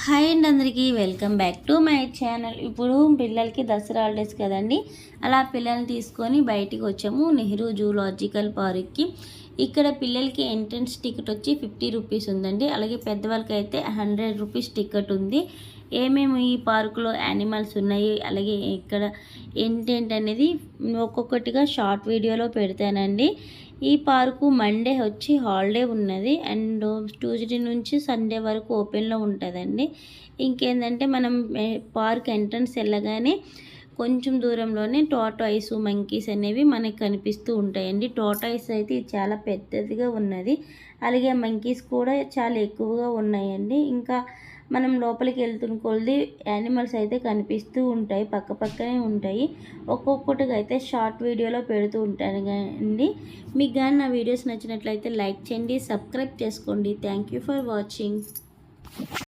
Hi and అందరికీ welcome back to my channel. ఇప్పుడు పిల్లలకి దసరా హాలిడేస్ కదండి అలా పిల్లల్ని తీసుకొని బయటికి వచ్చాము నెహ్రూ జూలాజికల్ పార్క్కి. ఇక్కడ పిల్లలకి ఎంట్రన్స్ టికెట్ వచ్చి ఫిఫ్టీ రూపీస్ ఉందండి. అలాగే పెద్దవాళ్ళకి అయితే హండ్రెడ్ రూపీస్ టికెట్ ఉంది. ఏమేమి ఈ పార్కులో యానిమల్స్ ఉన్నాయి? అలాగే ఇక్కడ ఏంటేంటి అనేది ఒక్కొక్కటిగా షార్ట్ వీడియోలో పెడతానండి. ఈ పార్కు మండే వచ్చి హాలిడే ఉన్నది. అండ్ ట్యూస్డే నుంచి సండే వరకు ఓపెన్లో ఉంటుందండి. ఇంకేంటంటే మనం పార్క్ ఎంట్రన్స్ వెళ్ళగానే కొంచెం దూరంలోనే టోటాయిస్ మంకీస్ అనేవి మనకు కనిపిస్తూ ఉంటాయండి. టోటాయిస్ అయితే చాలా పెద్దదిగా ఉన్నది. అలాగే మంకీస్ కూడా చాలా ఎక్కువగా ఉన్నాయండి. ఇంకా మనం లోపలికి వెళ్తున్న కొలది యానిమల్స్ అయితే కనిపిస్తూ ఉంటాయి. పక్క పక్కనే ఉంటాయి. ఒక్కొక్కటిగా అయితే షార్ట్ వీడియోలో పెడుతూ ఉంటాను అండి మీకు కానీ నా వీడియోస్ నచ్చినట్లయితే లైక్ చేయండి సబ్స్క్రైబ్ చేసుకోండి. Thank you for watching